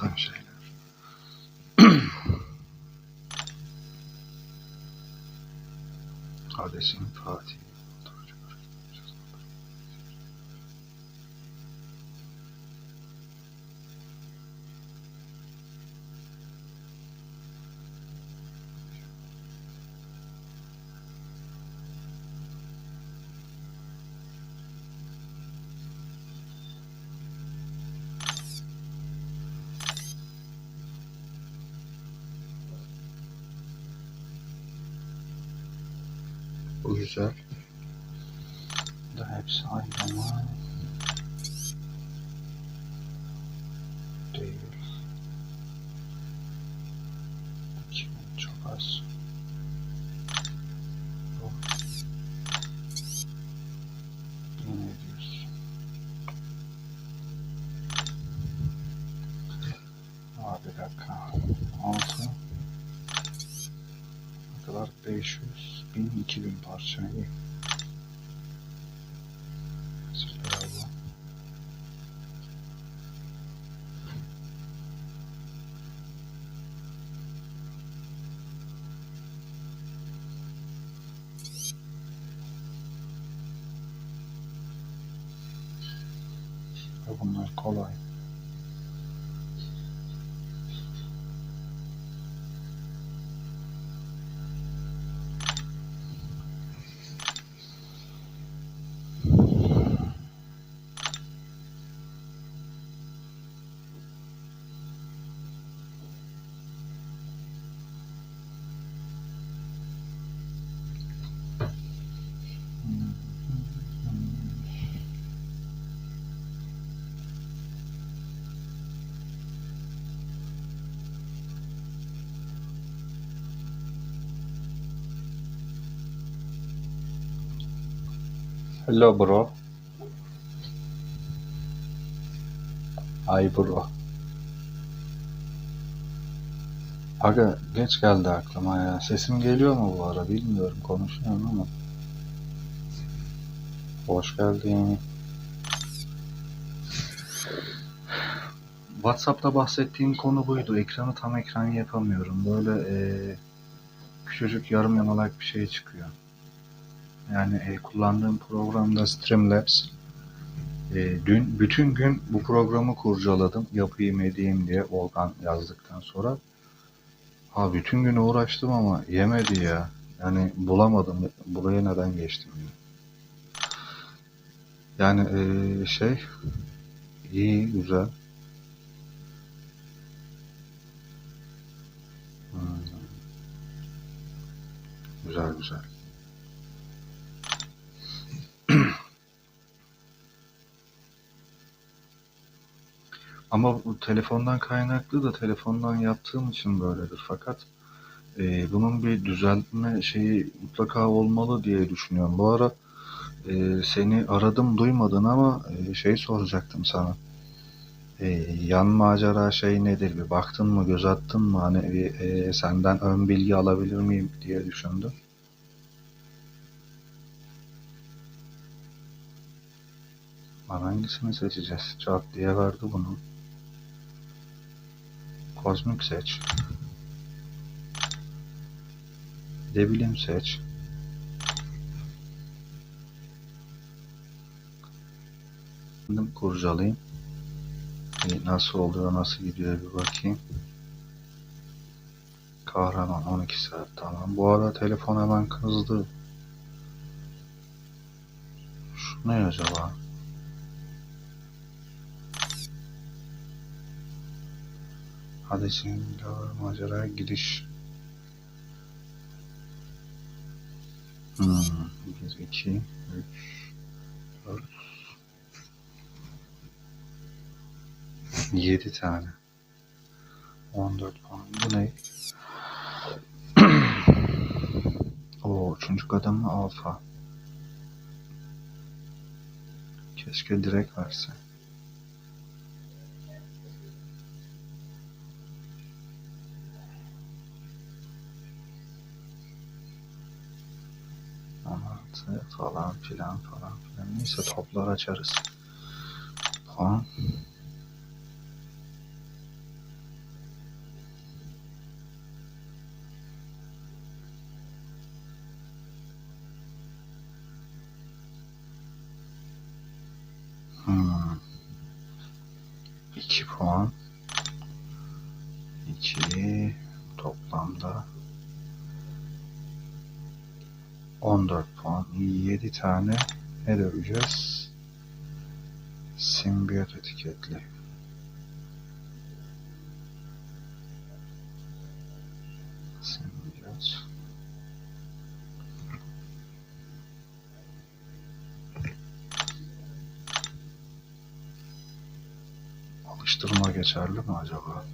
muazzam şeyler. Kardeşim Fatih. 500 1000 2000 parça iyi. Mesela bu. Ve Bunlar kolay. Hello bro. Hi bro. Aga geç geldi aklıma ya. Sesim geliyor mu bu ara bilmiyorum. Konuşuyorum ama. Hoş geldin. WhatsApp'ta bahsettiğim konu buydu. Ekranı tam ekran yapamıyorum. Böyle eee, küçücük yarım yamalak bir şey çıkıyor. Yani e, kullandığım programda Streamlabs. E, dün bütün gün bu programı kurcaladım. Yapayım edeyim diye Volkan yazdıktan sonra. Ha bütün gün uğraştım ama yemedi ya. Yani bulamadım. Buraya neden geçtim ya. Yani e, şey iyi güzel. Hmm, güzel güzel. Ama bu telefondan kaynaklı da telefondan yaptığım için böyledir. Fakat e, bunun bir düzeltme şeyi mutlaka olmalı diye düşünüyorum. Bu ara e, seni aradım duymadın ama e, şey soracaktım sana. E, yan macera şey nedir? Bir baktın mı, göz attın mı? Hani bir, e, senden ön bilgi alabilir miyim diye düşündüm. Hangisini seçeceğiz? Çat diye verdi bunu. Kozmik seç. Bir de bilim seç. Şimdi kurcalayayım. Nasıl oluyor, nasıl gidiyor bir bakayım. Kahraman 12 saat tamam. Bu ara telefon hemen kızdı. Şu ne acaba? Hadi şimdi macera gidiş. Hmm, 1, 2, 3, 4, 7 tane. 14 puan. Bu ne? Oo, üçüncü kademe alfa. Keşke direkt verse. falan filan falan filan. Neyse toplar açarız. Hmm. Puan. Hmm. 2 puan 2 toplamda 14 puan. 7 tane ne döveceğiz? Simbiyot etiketli. Simbiyot. Alıştırma geçerli mi acaba?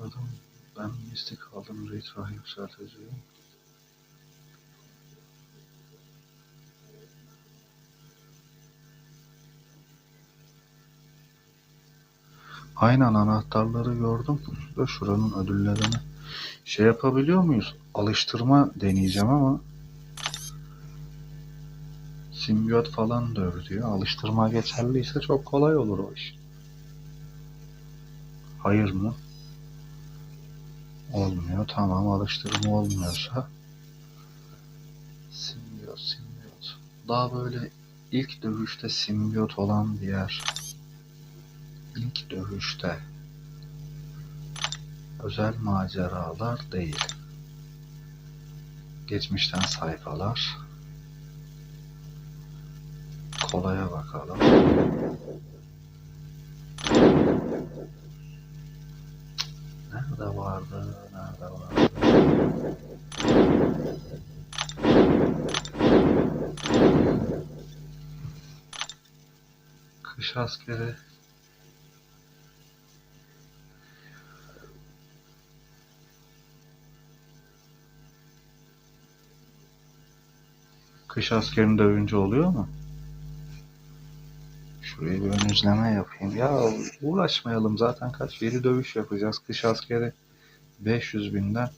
Adam ben aldım retro yükselteceğim. Aynen anahtarları gördüm. Da şuranın ödüllerini şey yapabiliyor muyuz? Alıştırma deneyeceğim ama simbiyot falan döv diyor. Alıştırma geçerliyse çok kolay olur o iş. Hayır mı? Olmuyor. Tamam alıştırma olmuyorsa simbiyot simbiyot. Daha böyle ilk dövüşte simbiyot olan bir yer. İlk dövüşte özel maceralar değil. Geçmişten sayfalar. Kolaya bakalım. Nerede vardı? Nerede vardı? Kış askeri. Kış askerinde dövünce oluyor mu? Şuraya bir ön izleme yapayım. Ya uğraşmayalım zaten kaç veri dövüş yapacağız. Kış askeri 500 binden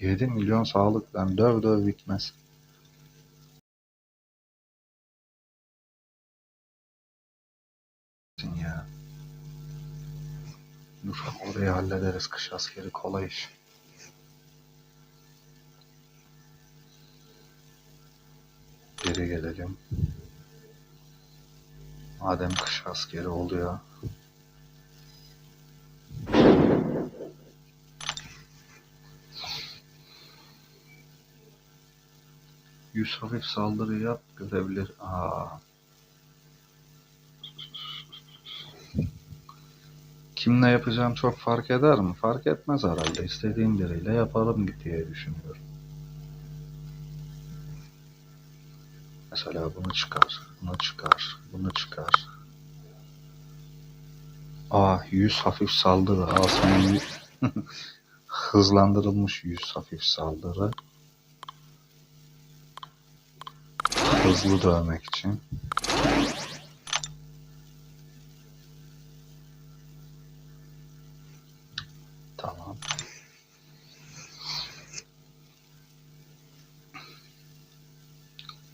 7 milyon sağlıktan döv döv bitmez. Ya. Dur orayı hallederiz. Kış askeri kolay iş. Geri gelelim. Madem kış askeri oluyor. Yüz hafif saldırı yap görebilir. Aa. Kimle yapacağım çok fark eder mi? Fark etmez herhalde. İstediğim biriyle yaparım diye düşünüyorum. Mesela bunu çıkar, bunu çıkar, bunu çıkar. Aa, yüz hafif saldırı. Yüz- hızlandırılmış yüz hafif saldırı. Hızlı dövmek için. Tamam.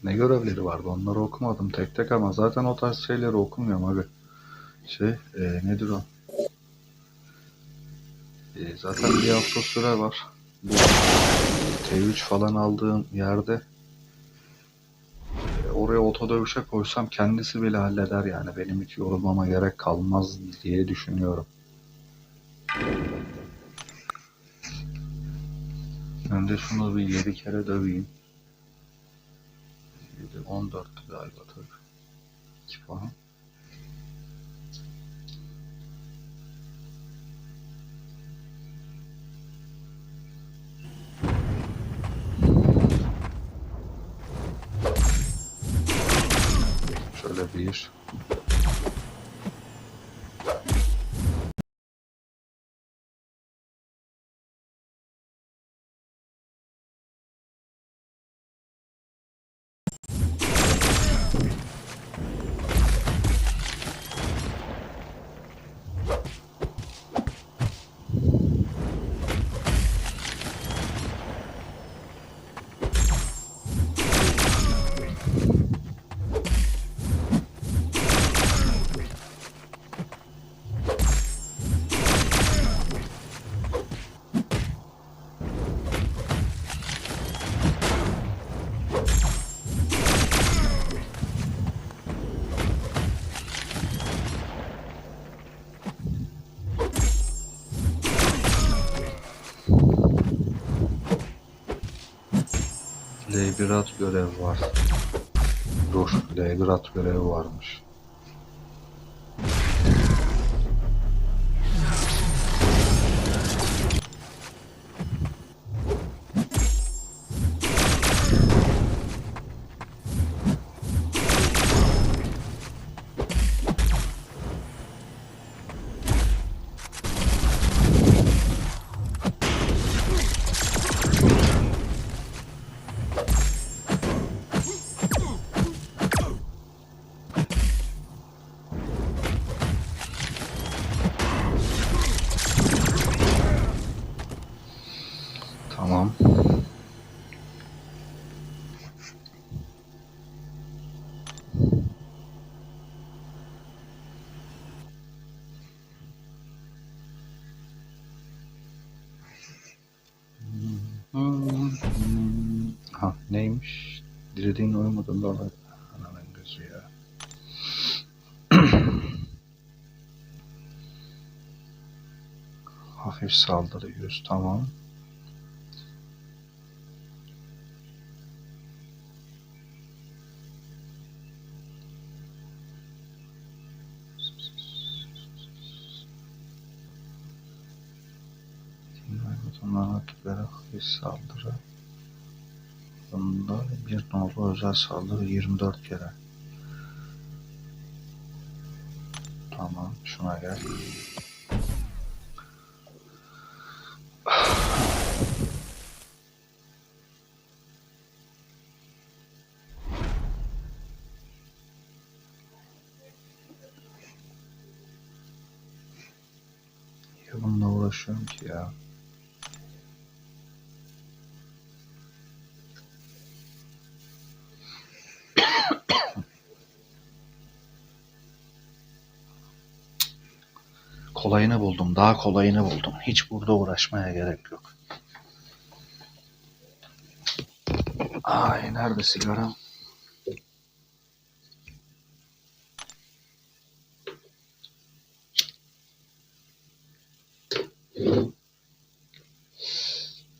Ne görevleri vardı onları okumadım tek tek ama zaten o tarz şeyleri okumuyorum abi. Şey e, nedir o? E, zaten bir hafta süre var. Bu T3 falan aldığım yerde e, oraya oto dövüşe koysam kendisi bile halleder yani. Benim hiç yorulmama gerek kalmaz diye düşünüyorum. Önce şunu bir 7 kere döveyim. 7, 14 galiba tabii. 2 puan. Şöyle bir. Belgrad görev var. Dur, Belgrad görevi varmış. Neymiş? Dilediğin uymadığında olay. Ananın gözü ya. Hafif saldırı yüz tamam. Butonlar rakiplere hafif saldırı. Bunda bir nolu özel saldırı 24 kere. Tamam şuna gel. Ya bununla uğraşıyorum ki ya. Kolayını buldum. Daha kolayını buldum. Hiç burada uğraşmaya gerek yok. Ay nerede sigaram?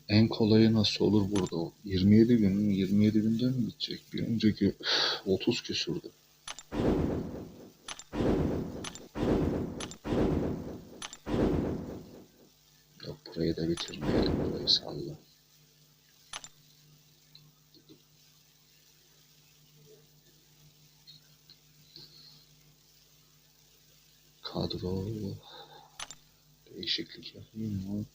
En kolayı nasıl olur burada o? 27 gün mü? 27 günde mi bitecek? Bir önceki 30 küsürdü. Burayı da bitirmeyelim. Burayı salla. Kadro değişiklik yapayım mı?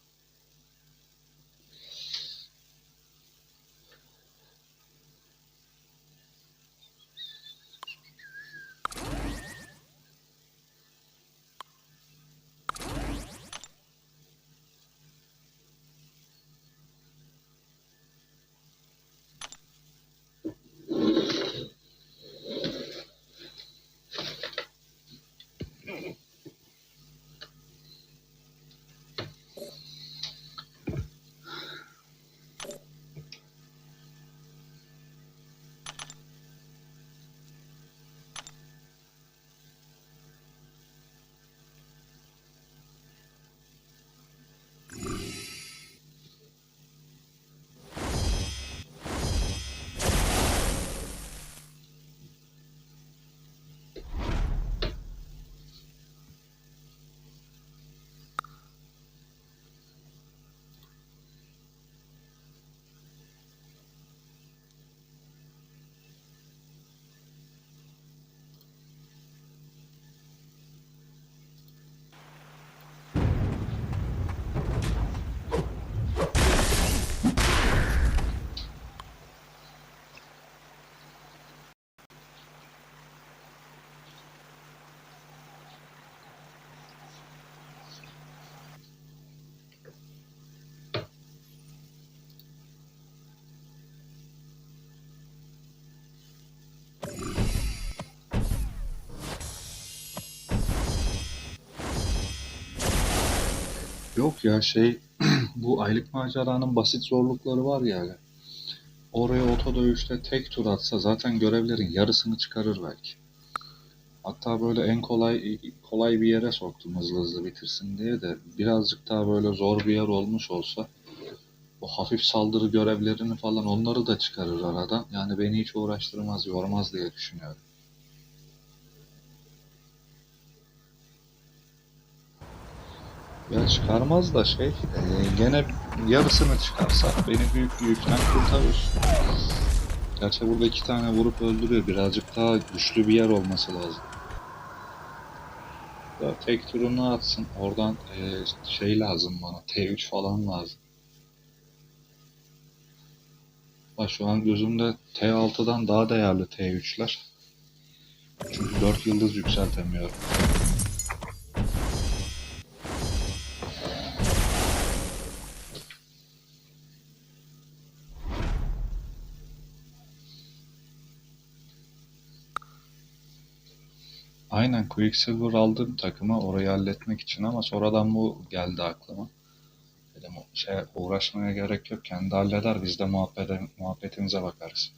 Yok ya şey bu aylık maceranın basit zorlukları var ya. aga. Oraya oto dövüşte tek tur atsa zaten görevlerin yarısını çıkarır belki. Hatta böyle en kolay kolay bir yere soktum hızlı hızlı bitirsin diye de birazcık daha böyle zor bir yer olmuş olsa Bu hafif saldırı görevlerini falan onları da çıkarır aradan. Yani beni hiç uğraştırmaz, yormaz diye düşünüyorum. Ya çıkarmaz da şey, e, gene yarısını çıkarsa beni büyük bir yükten kurtarır. Gerçi burada iki tane vurup öldürüyor. Birazcık daha güçlü bir yer olması lazım. Ya tek turunu atsın. Oradan e, şey lazım bana. T3 falan lazım. Bak şu an gözümde T6'dan daha değerli T3'ler. Çünkü 4 yıldız yükseltemiyorum. Aynen Quicksilver aldım takıma orayı halletmek için ama sonradan bu geldi aklıma. Dedim şey uğraşmaya gerek yok kendi halleder biz de muhabbete, muhabbetimize bakarız.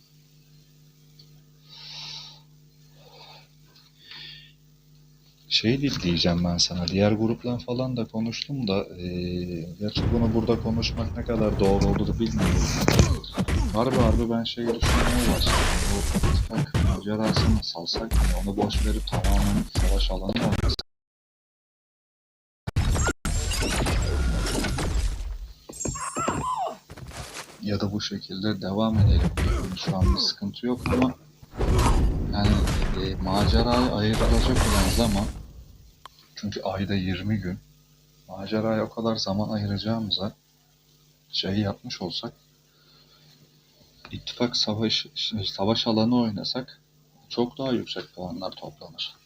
Şey di- diyeceğim ben sana diğer grupla falan da konuştum da eee gerçi bunu burada konuşmak ne kadar doğru olur bilmiyorum. Harbi harbi ben şey düşünmeye başladım. Bu ittifak macerasını salsak mı? Onu boş verip tamamen savaş alanı oynasak? Ya da bu şekilde devam edelim. Şu an bir sıkıntı yok ama yani e, macerayı ayırılacak olan zaman çünkü ayda 20 gün maceraya o kadar zaman ayıracağımıza şey yapmış olsak ittifak savaş savaş alanı oynasak çok daha yüksek puanlar toplanır.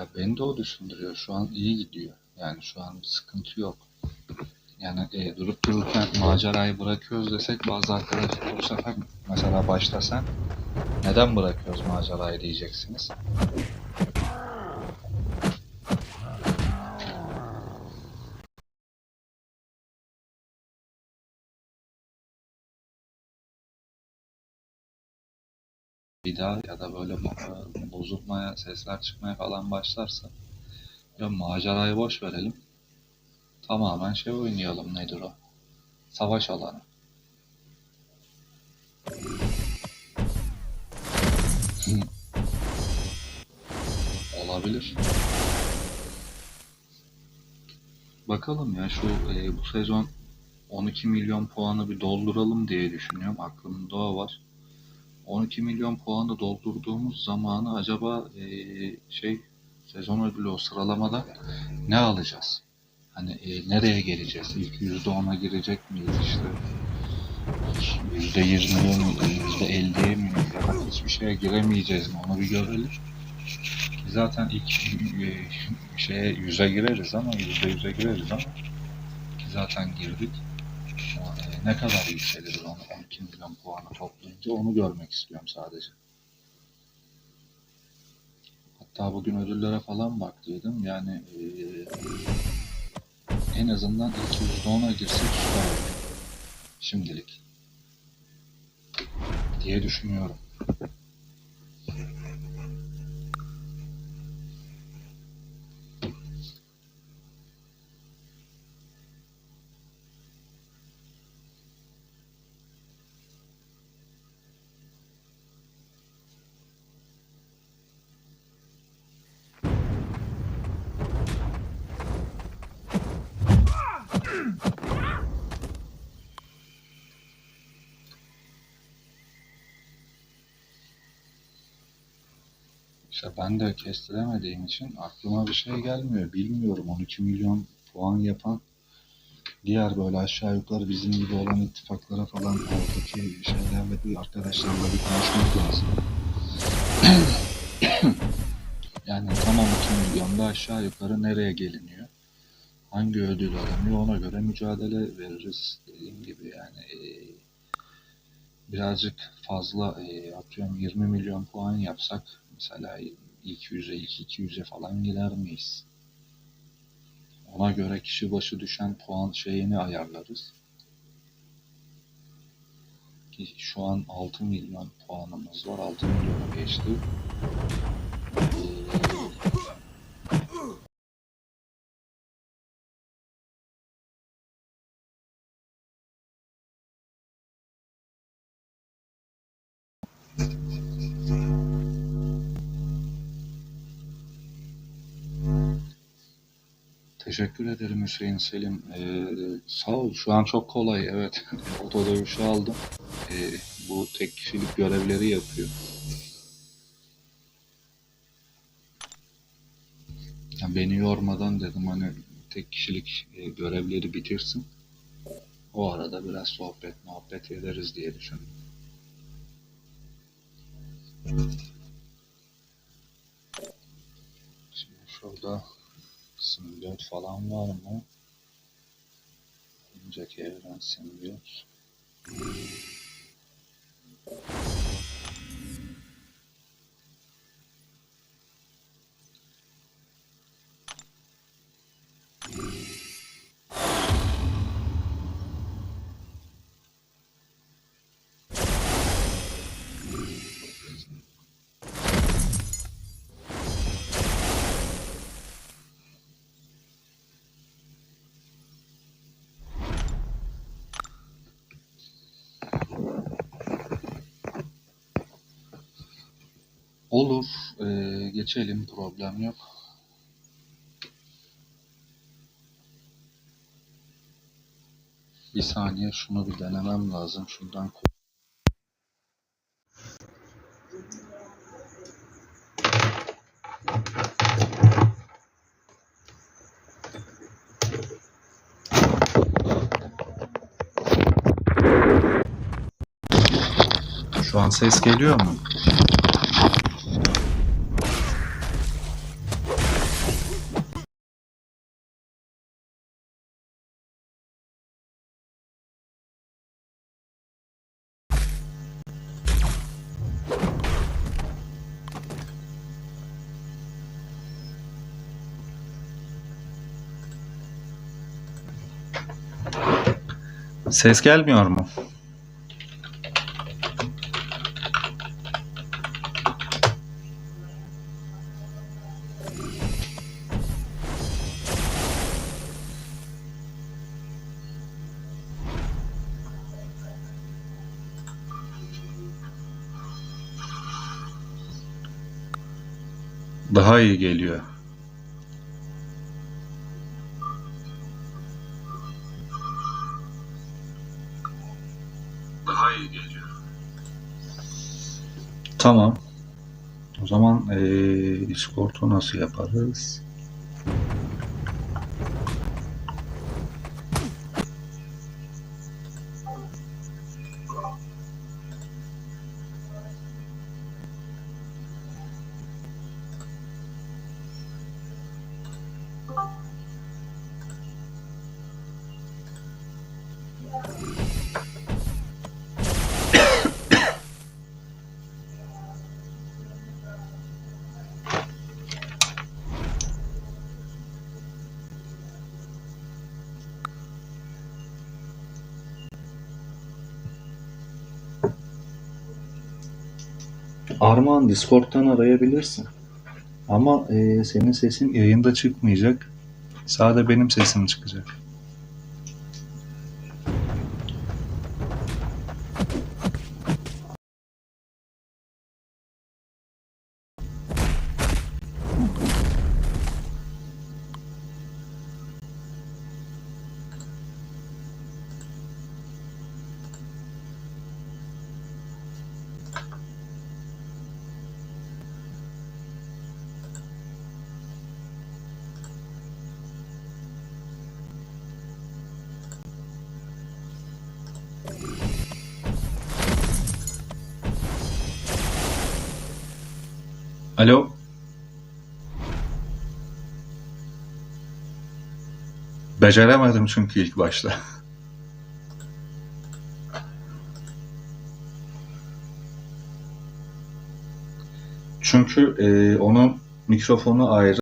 Ya beni de o düşündürüyor. Şu an iyi gidiyor. Yani şu an bir sıkıntı yok. Yani e, durup dururken macerayı bırakıyoruz desek bazı arkadaşlar bu sefer mesela başta sen neden bırakıyoruz macerayı diyeceksiniz. Bir daha ya da böyle bozulmaya, sesler çıkmaya falan başlarsa ya macerayı boş verelim. Tamamen şey oynayalım nedir o? Savaş alanı. Olabilir. Bakalım ya şu e, bu sezon 12 milyon puanı bir dolduralım diye düşünüyorum. Aklımda o var. 12 milyon puanı doldurduğumuz zamanı acaba e, şey sezon ödülü o sıralamada ne alacağız? Hani e, nereye geleceğiz? İlk %10'a girecek miyiz işte? %20'ye mi, %50'ye mi ya hiçbir şeye giremeyeceğiz mi? Onu bir görelim. Zaten ilk e, şeye 100'e gireriz ama %100'e gireriz ama zaten girdik. Ne kadar yükselir onu 12 milyon puanı toplayınca onu görmek istiyorum sadece. Hatta bugün ödüllere falan baktıydım. Yani e, en azından ilk %10'a girsek süper olur. Şimdilik. Diye düşünüyorum. İşte ben de kestiremediğim için aklıma bir şey gelmiyor. Bilmiyorum 12 milyon puan yapan diğer böyle aşağı yukarı bizim gibi olan ittifaklara falan oradaki şeylerle bir arkadaşlarla bir konuşmak lazım. yani tam 12 milyonda aşağı yukarı nereye geliniyor? Hangi ödül alınıyor ona göre mücadele veririz. Dediğim gibi yani eee, birazcık fazla e, atıyorum 20 milyon puan yapsak mesela ilk 100'e ilk 200'e falan girer miyiz? Ona göre kişi başı düşen puan şeyini ayarlarız. Ki şu an 6 milyon puanımız var. 6 milyonu geçti. Teşekkür ederim Hüseyin Selim. Ee, sağ ol. Şu an çok kolay. Evet. Oto dövüşü aldım. Ee, bu tek kişilik görevleri yapıyor. Ya beni yormadan dedim hani tek kişilik e, görevleri bitirsin. O arada biraz sohbet muhabbet ederiz diye düşündüm. Şimdi şurada Simbiyot falan var mı? Önceki evren simbiyot. Olur, ee, geçelim problem yok. Bir saniye şunu bir denemem lazım. Şundan Şu an ses geliyor mu? Ses gelmiyor mu? Daha iyi geliyor. Tamam. O zaman eee Discord'u nasıl yaparız? Armağan Discord'dan arayabilirsin. Ama eee, senin sesin yayında çıkmayacak. Sadece benim sesim çıkacak. Alo? Beceremedim çünkü ilk başta. Çünkü e, onun mikrofonu ayrı.